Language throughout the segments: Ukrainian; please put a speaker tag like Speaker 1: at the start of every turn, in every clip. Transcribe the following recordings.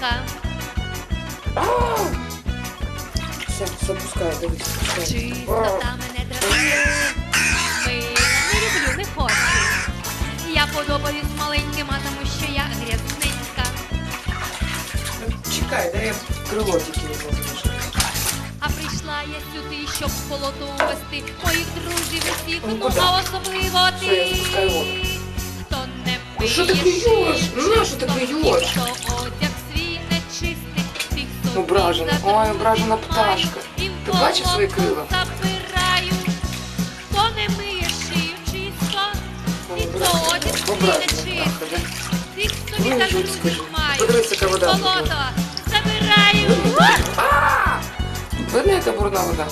Speaker 1: Пока. Все, запускаю, дивись.
Speaker 2: Чистота мене дратує. Мила, не люблю, не хочу. Я подобаюсь маленьким, а тому що я грязненька.
Speaker 1: Чекай, дай я крило тільки не можу.
Speaker 2: А прийшла я сюди, щоб в холоду увести моїх друзів усіх,
Speaker 1: Ну,
Speaker 2: ну а особливо
Speaker 1: Все,
Speaker 2: ти.
Speaker 1: запускаю воду.
Speaker 2: То
Speaker 1: Ну, що ти
Speaker 2: плюєш?
Speaker 1: Ну, що ти
Speaker 2: плюєш?
Speaker 1: Ображена. Ой, ображена пташка. Ти бачиш свої крила?
Speaker 2: Не
Speaker 1: Ображена. пташка, да? Ну, скажи? Подивись, яка вода
Speaker 2: забираю.
Speaker 1: Видно, яка брудна вода?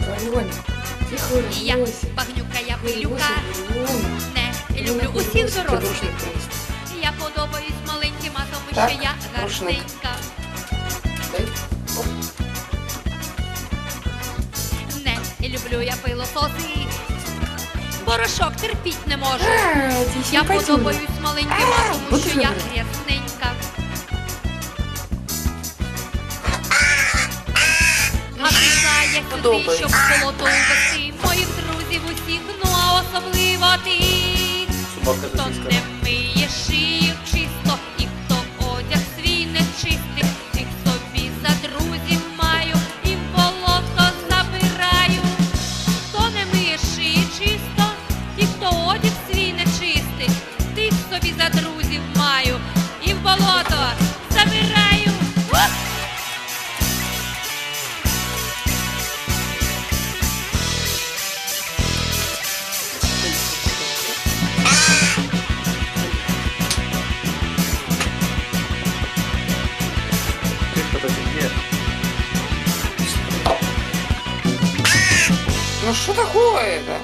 Speaker 1: Альоня, тихо
Speaker 2: я дорослих.
Speaker 1: рушник.
Speaker 2: Я подобаюсь маленьким, а тому
Speaker 1: Так,
Speaker 2: що я гарненька. Не люблю я пилососи. Порошок терпіть не можу.
Speaker 1: А,
Speaker 2: Я подобаюсь маленьким, а тому
Speaker 1: от
Speaker 2: що я
Speaker 1: ви.
Speaker 2: грязненька. А прийшла я сюди, щоб холоду вести моїх друзів усіх, ну а особливо тих.
Speaker 3: Boca do
Speaker 1: Ну что такое-то?